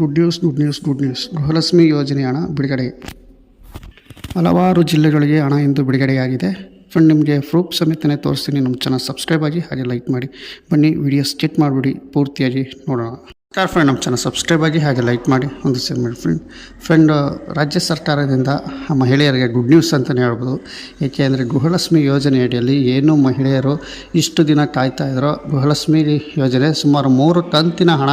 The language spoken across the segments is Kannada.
Good news good news good news Gruha Lakshmi ಯೋಜನೆ ಹಣ ಬಿಡುಗಡೆ. ಹಲವಾರು ಜಿಲ್ಲೆಗಳಿಗೆ ಹಣ ಇಂದು ಬಿಡುಗಡೆಯಾಗಿದೆ. ಫ್ರೆಂಡ್ ನಿಮಗೆ ಪ್ರೂಫ್ ಸಮೇತನೇ ತೋರಿಸ್ತೀನಿ. ನಮ್ಮ ಚಾನಲ್ ಸಬ್ಸ್ಕ್ರೈಬ್ ಆಗಿ ಹಾಗೆ ಲೈಕ್ ಮಾಡಿ. ಬನ್ನಿ ವಿಡಿಯೋ ಸ್ಕಿಪ್ ಮಾಡಿಬಿಡಿ. ಪೂರ್ತಿಯಾಗಿ ನೋಡೋಣ. ಸ್ಟಾರ್ ಫ್ರೆಂಡ್ ನಮ್ಮ ಚಾನಲ್ ಸಬ್ಸ್ಕ್ರೈಬ್ ಆಗಿ ಹಾಗೆ ಲೈಕ್ ಮಾಡಿ. ಒಂದು ಸೇರ್ ಮಾಡಿ ಫ್ರೆಂಡ್ ಫ್ರೆಂಡ್ ರಾಜ್ಯ ಸರ್ಕಾರದಿಂದ ಮಹಿಳೆಯರಿಗೆ ಗುಡ್ ನ್ಯೂಸ್ ಅಂತಲೇ ಹೇಳ್ಬೋದು. ಏಕೆ ಅಂದರೆ ಗೃಹಲಕ್ಷ್ಮಿ ಯೋಜನೆ ಅಡಿಯಲ್ಲಿ ಏನು ಮಹಿಳೆಯರು ಇಷ್ಟು ದಿನ ಕಾಯ್ತಾ ಇದ್ರೋ, ಗೃಹಲಕ್ಷ್ಮಿ ಯೋಜನೆ ಸುಮಾರು ಮೂರು ಕಂತಿನ ಹಣ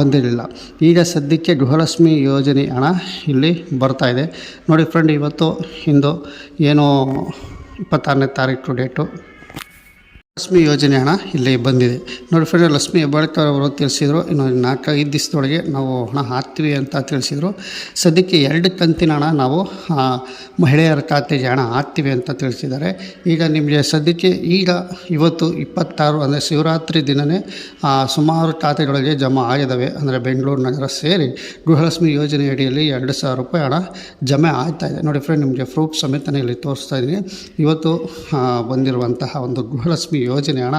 ಬಂದಿರಲಿಲ್ಲ. ಈಗ ಸದ್ಯಕ್ಕೆ ಗೃಹಲಕ್ಷ್ಮಿ ಯೋಜನೆ ಹಣ ಇಲ್ಲಿ ಬರ್ತಾ ಇದೆ. ನೋಡಿ ಫ್ರೆಂಡ್ ಇವತ್ತು, ಇಂದು, ಏನು ಇಪ್ಪತ್ತಾರನೇ ತಾರೀಕು ಡೇಟು ಲಕ್ಷ್ಮಿ ಯೋಜನೆ ಹಣ ಇಲ್ಲಿ ಬಂದಿದೆ. ನೋಡಿ ಫ್ರೆಂಡ್ ಲಕ್ಷ್ಮಿ ಹೆಬ್ಬಾಳ್ಕರ್ ಅವರು ತಿಳಿಸಿದರು, ಇನ್ನು ನಾಲ್ಕೈದು ದಿವಸದೊಳಗೆ ನಾವು ಹಣ ಹಾಕ್ತೀವಿ ಅಂತ ತಿಳಿಸಿದರು. ಸದ್ಯಕ್ಕೆ ಎರಡು ಕಂತಿನ ಹಣ ನಾವು ಮಹಿಳೆಯರ ಖಾತೆಗೆ ಹಣ ಹಾಕ್ತೀವಿ ಅಂತ ತಿಳಿಸಿದ್ದಾರೆ. ಈಗ ನಿಮಗೆ ಸದ್ಯಕ್ಕೆ ಈಗ ಇವತ್ತು ಇಪ್ಪತ್ತಾರು, ಅಂದರೆ ಶಿವರಾತ್ರಿ ದಿನವೇ ಸುಮಾರು ಖಾತೆಗಳಿಗೆ ಜಮಾ ಆಗಿದ್ದಾವೆ ಅಂದರೆ ಬೆಂಗಳೂರು ನಗರ ಸೇರಿ ಗೃಹಲಕ್ಷ್ಮಿ ಯೋಜನೆ ಅಡಿಯಲ್ಲಿ ಎರಡು ಸಾವಿರ ರೂಪಾಯಿ ಹಣ ಜಮೆ ಆಗ್ತಾ ಇದೆ. ನೋಡಿ ಫ್ರೆಂಡ್ ನಿಮಗೆ ಪ್ರೂಫ್ ಸಮೇತನೇ ಇಲ್ಲಿ ತೋರಿಸ್ತಾ ಇದ್ದೀನಿ. ಇವತ್ತು ಬಂದಿರುವಂತಹ ಒಂದು ಗೃಹಲಕ್ಷ್ಮಿ ಯೋಜನೆ ಹಣ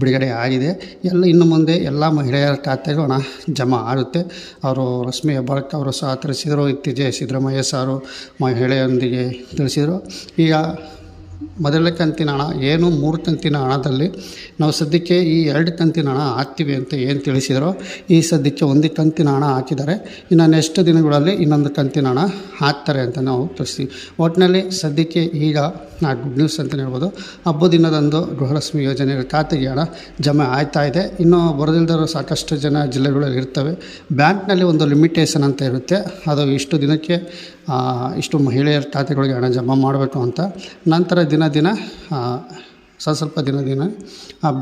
ಬಿಡುಗಡೆ ಆಗಿದೆ. ಎಲ್ಲ ಇನ್ನು ಮುಂದೆ ಎಲ್ಲ ಮಹಿಳೆಯರ ಖಾತೆಗೂ ಹಣ ಜಮಾ ಆಗುತ್ತೆ. ಅವರು ರಶ್ಮಿ ಹೆಬ್ಬಾಳ್ಕ ಅವರು ಸಹ ತಿಳಿಸಿದರು. ಇತ್ತೀಚೆಗೆ ಸಿದ್ದರಾಮಯ್ಯ ಸಾರು ಮಹಿಳೆಯೊಂದಿಗೆ ತಿಳಿಸಿದರು. ಈಗ ಮೊದಲನೇ ಕಂತಿನ ಹಣ, ಏನು ಮೂರು ಕಂತಿನ ಹಣದಲ್ಲಿ ನಾವು ಸದ್ಯಕ್ಕೆ ಈ ಎರಡು ಕಂತಿನ ಹಣ ಹಾಕ್ತೀವಿ ಅಂತ ಏನು ತಿಳಿಸಿದರೋ, ಈ ಸದ್ಯಕ್ಕೆ ಒಂದು ಕಂತಿನ ಹಣ ಹಾಕಿದ್ದಾರೆ. ಇನ್ನು ನೆಕ್ಸ್ಟ್ ದಿನಗಳಲ್ಲಿ ಇನ್ನೊಂದು ಕಂತಿನ ಹಣ ಹಾಕ್ತಾರೆ ಅಂತ ನಾವು ತಿಳಿಸ್ತೀವಿ ಒಟ್ಟಿನಲ್ಲಿ ಸದ್ಯಕ್ಕೆ ಈಗ ನಾ ಗುಡ್ ನ್ಯೂಸ್ ಅಂತಲೇ ಹೇಳ್ಬೋದು, ಹಬ್ಬದ ದಿನದಂದು ಗೃಹಲಕ್ಷ್ಮಿ ಯೋಜನೆ ಖಾತೆಗೆ ಹಣ ಜಮೆ ಆಯ್ತಾ ಇದೆ. ಇನ್ನು ಬರದಿಲ್ಲದರೂ ಸಾಕಷ್ಟು ಜನ ಜಿಲ್ಲೆಗಳಲ್ಲಿ ಇರ್ತವೆ. ಬ್ಯಾಂಕ್ನಲ್ಲಿ ಒಂದು ಲಿಮಿಟೇಷನ್ ಅಂತ ಇರುತ್ತೆ. ಅದು ಇಷ್ಟು ದಿನಕ್ಕೆ ಇಷ್ಟು ಮಹಿಳೆಯರ ಖಾತೆಗಳಿಗೆ ಹಣ ಜಮಾ ಮಾಡಬೇಕು ಅಂತ. ನಂತರ ದಿನ ದಿನ ಸ್ವಲ್ಪ ಸ್ವಲ್ಪ ದಿನ ದಿನ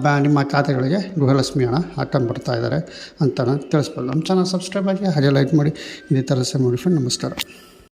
ಬ್ಯಾ, ನಿಮ್ಮ ಖಾತೆಗಳಿಗೆ ಗೃಹಲಕ್ಷ್ಮಿ ಹಣ ಹಾಕೊಂಡು ಬರ್ತಾ ಇದ್ದಾರೆ ಅಂತ ನಾನು ತಿಳಿಸ್ಬೋದು. ನಮ್ಮ ಚಾನಲ್ ಸಬ್ಸ್ಕ್ರೈಬ್ ಆಗಿ ಹಾಗೆ ಲೈಕ್ ಮಾಡಿ. ಇದೇ ಥರ ಸೇ ಮಾಡಿ ಫ್ರೆಂಡ್ ನಮಸ್ಕಾರ.